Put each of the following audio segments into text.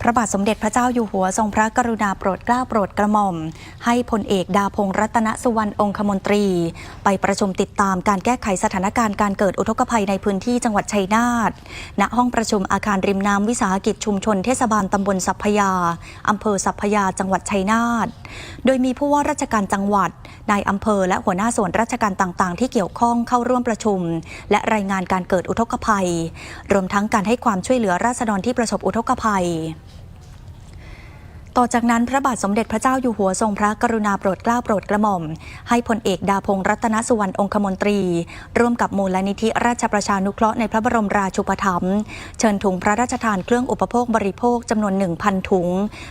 พระบาทสมเด็จพระเจ้าอยู่หัวทรงพระกรุณาโปรดเกล้าโปรดกระหม่อม ให้พลเอกดาพงษ์รัตนสุวรรณองคมนตรี ไปประชุมติดตามการแก้ไขสถานการณ์การเกิดอุทกภัยในพื้นที่จังหวัดชัยนาทณห้องประชุมอาคารริมน้ำวิสาหกิจชุมชนเทศบาลตำบลสัพพยาอำเภอสัพพยาจังหวัดชัยนาทโดยมีผู้ว่าราชการจังหวัดนายอำเภอ และหัวหน้าส่วนราชการต่างๆ ที่เกี่ยวข้องเข้าร่วมประชุม และรายงานการเกิดอุทกภัย รวมทั้งการให้ความช่วยเหลือราษฎรที่ประสบอุทกภัย ต่อจากนั้นพระบาทสมเด็จพระเจ้าอยู่หัวทรงพระกรุณาโปรดเกล้าโปรดกระหม่อม ให้พลเอกดาพงษ์รัตนสุวรรณองคมนตรี ร่วมกับมูลนิธิราชประชานุเคราะห์ในพระบรมราชูปถัมภ์เชิญถุงพระราชทานเครื่องอุปโภคบริโภคจำนวน 1,000 ถุง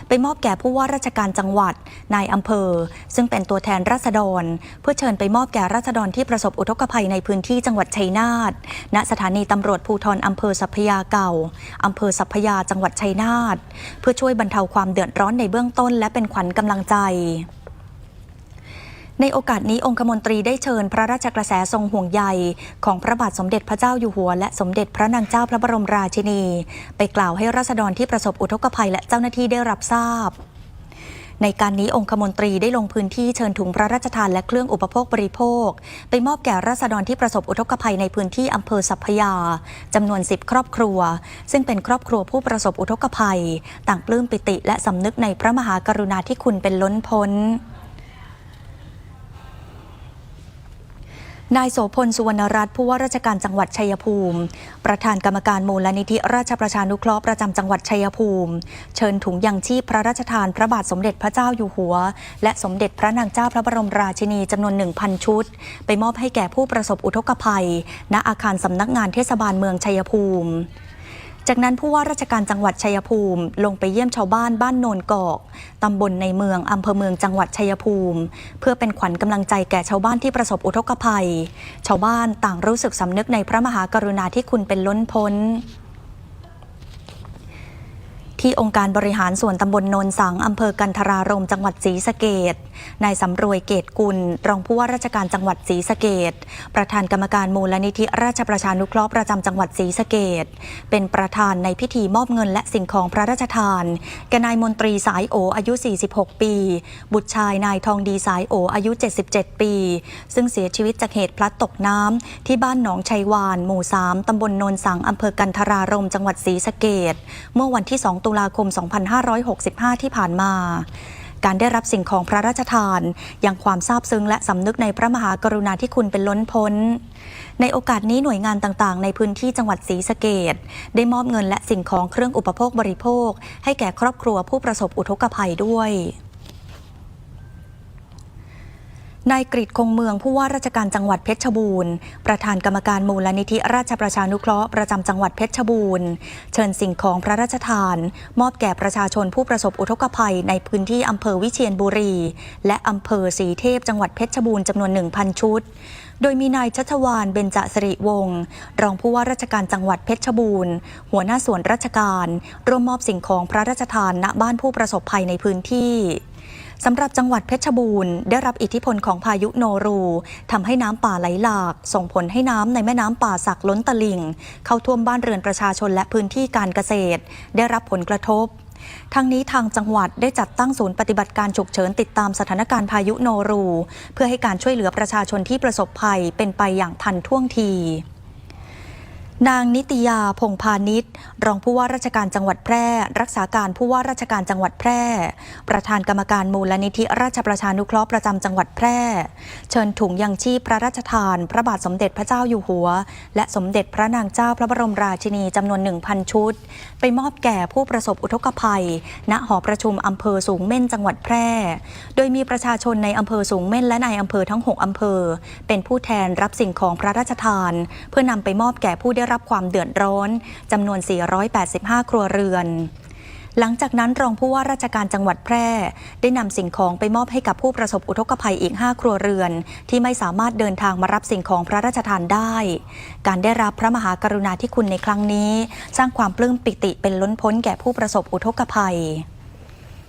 ไปมอบแก่ผู้ว่าราชการจังหวัดนายอำเภอ ซึ่งเป็นตัวแทนราษฎร เพื่อเชิญไปมอบแก่ราษฎรที่ประสบอุทกภัยในพื้นที่จังหวัดชัยนาทณสถานีตำรวจภูธรอำเภอสัพยาเก่าอำเภอสัพยาจังหวัดชัยนาทเพื่อช่วยบรรเทาความเดือดร้อนในเบื้องต้นและเป็นขวัญกำลังใจในโอกาสนี้องคมนตรีได้เชิญพระราชกระแสทรงห่วงใยของพระบาทสมเด็จพระเจ้าอยู่หัว และสมเด็จพระนางเจ้าพระบรมราชินี ไปกล่าวให้ราษฎรที่ประสบอุทกภัยและเจ้าหน้าที่ได้รับทราบ ในการนี้องคมนตรีได้ลงพื้นที่เชิญถุงพระราชทานและเครื่องอุปโภคบริโภค ไปมอบแก่ราษฎรที่ประสบอุทกภัยในพื้นที่อำเภอสัพพยาจำนวน 10 ครอบครัว ซึ่งเป็นครอบครัวผู้ประสบอุทกภัย ต่างปลื้มปิติและสำนึกในพระมหากรุณาธิคุณเป็นล้นพ้น นายโสพลสุวรรณรัตน์ผู้ว่าราชการจังหวัดชัยภูมิ ประธานกรรมการมูลนิธิราชประชานุเคราะห์ประจำจังหวัดชัยภูมิ เชิญถุงยังชีพพระราชทานพระบาทสมเด็จพระเจ้าอยู่หัว และสมเด็จพระนางเจ้าพระบรมราชินีจำนวน 1,000 ชุด ไปมอบให้แก่ผู้ประสบอุทกภัย ณอาคารสำนักงานเทศบาลเมืองชัยภูมิ จากนั้นผู้ว่าราชการจังหวัดชัยภูมิ ลงไปเยี่ยมชาวบ้านบ้านโนนกอก ตำบลในเมือง อำเภอเมืองจังหวัดชัยภูมิ เพื่อเป็นขวัญกำลังใจแก่ชาวบ้านที่ประสบอุทกภัย ชาวบ้านต่างรู้สึกสำนึกในพระมหากรุณาธิคุณเป็นล้นพ้น ที่องค์การบริหารส่วนตำบลโนนสังอำเภอกันทรารมจังหวัดศรีสะเกดนายสำรวยเกตกุล รองผู้ว่าราชการจังหวัดศรีสะเกดประธานกรรมการมูลนิธิราชประชานุเคราะห์ประจำจังหวัดศรีสะเกดเป็นประธานในพิธีมอบเงินและสิ่งของพระราชทานแก่นายมนตรีสายโออายุ 46 ปี บุตรชายนายทองดีสายโออายุ 77 ปี ซึ่งเสียชีวิตจากเหตุพลัดตกน้ำที่บ้านหนองชัยวาน หมู่ 3ตำบลโนนสังอำเภอกันทรารมจังหวัดศรีสะเกดเมื่อวันที่ 2 ตุลาคม 2565 ที่ผ่านมา การได้รับสิ่งของพระราชทาน ยังความซาบซึ้งและสำนึกในพระมหากรุณาธิคุณเป็นล้นพ้น ในโอกาสนี้หน่วยงานต่างๆ ในพื้นที่จังหวัดศรีสะเกดได้มอบเงินและสิ่งของเครื่องอุปโภคบริโภค ให้แก่ครอบครัวผู้ประสบอุทกภัยด้วย นายกริชคงเมืองผู้ว่าราชการจังหวัดเพชรบูรณ์ ประธานกรรมการมูลนิธิราชประชานุเคราะห์ประจำจังหวัดเพชรบูรณ์ เชิญสิ่งของพระราชทาน มอบแก่ประชาชนผู้ประสบอุทกภัยในพื้นที่อำเภอวิเชียรบุรี และอำเภอสีเทพจังหวัดเพชรบูรณ์จำนวน 1,000 ชุด โดยมีนายชัชวานเบญจสิริวงศ์รองผู้ว่าราชการจังหวัดเพชรบูรณ์ หัวหน้าส่วนราชการ ร่วมมอบสิ่งของพระราชทานณบ้านผู้ประสบภัยในพื้นที่ สำหรับจังหวัดเพชรบูรณ์ได้รับอิทธิพลของพายุโนรูทำให้น้ำป่าไหลหลาก ส่งผลให้น้ำในแม่น้ำป่าสักล้นตลิ่ง เข้าท่วมบ้านเรือนประชาชนและพื้นที่การเกษตร ได้รับผลกระทบทั้งนี้ทางจังหวัดได้จัดตั้งศูนย์ปฏิบัติการฉุกเฉินติดตามสถานการณ์พายุโนรู เพื่อให้การช่วยเหลือประชาชนที่ประสบภัยเป็นไปอย่างทันท่วงที นางนิตยาพงพาณิชย์รองผู้ว่าราชการจังหวัดแพร่ รักษาการผู้ว่าราชการจังหวัดแพร่ ประธานกรรมการมูลนิธิราชประชานุเคราะห์ประจำจังหวัดแพร่ เชิญถุงยังชีพพระราชทาน พระบาทสมเด็จพระเจ้าอยู่หัว และสมเด็จพระนางเจ้าพระบรมราชินีจำนวน 1,000 ชุด ไปมอบแก่ผู้ประสบอุทกภัย ณหอประชุมอำเภอสูงเม่นจังหวัดแพร่ โดยมีประชาชนในอำเภอสูงเม่นและในอำเภอทั้ง 6อำเภอ เป็นผู้แทนรับสิ่งของพระราชทาน เพื่อนำไปมอบแก่ผู้ได้รับความเดือดร้อนจำนวน 485 ครัวเรือนหลังจากนั้นรองผู้ว่าราชการจังหวัดแพร่ ได้นำสิ่งของไปมอบให้กับผู้ประสบอุทกภัยอีก 5 ครัวเรือน ที่ไม่สามารถเดินทางมารับสิ่งของพระราชทานได้ การได้รับพระมหากรุณาธิคุณในครั้งนี้ สร้างความปลื้มปิติเป็นล้นพ้นแก่ผู้ประสบอุทกภัย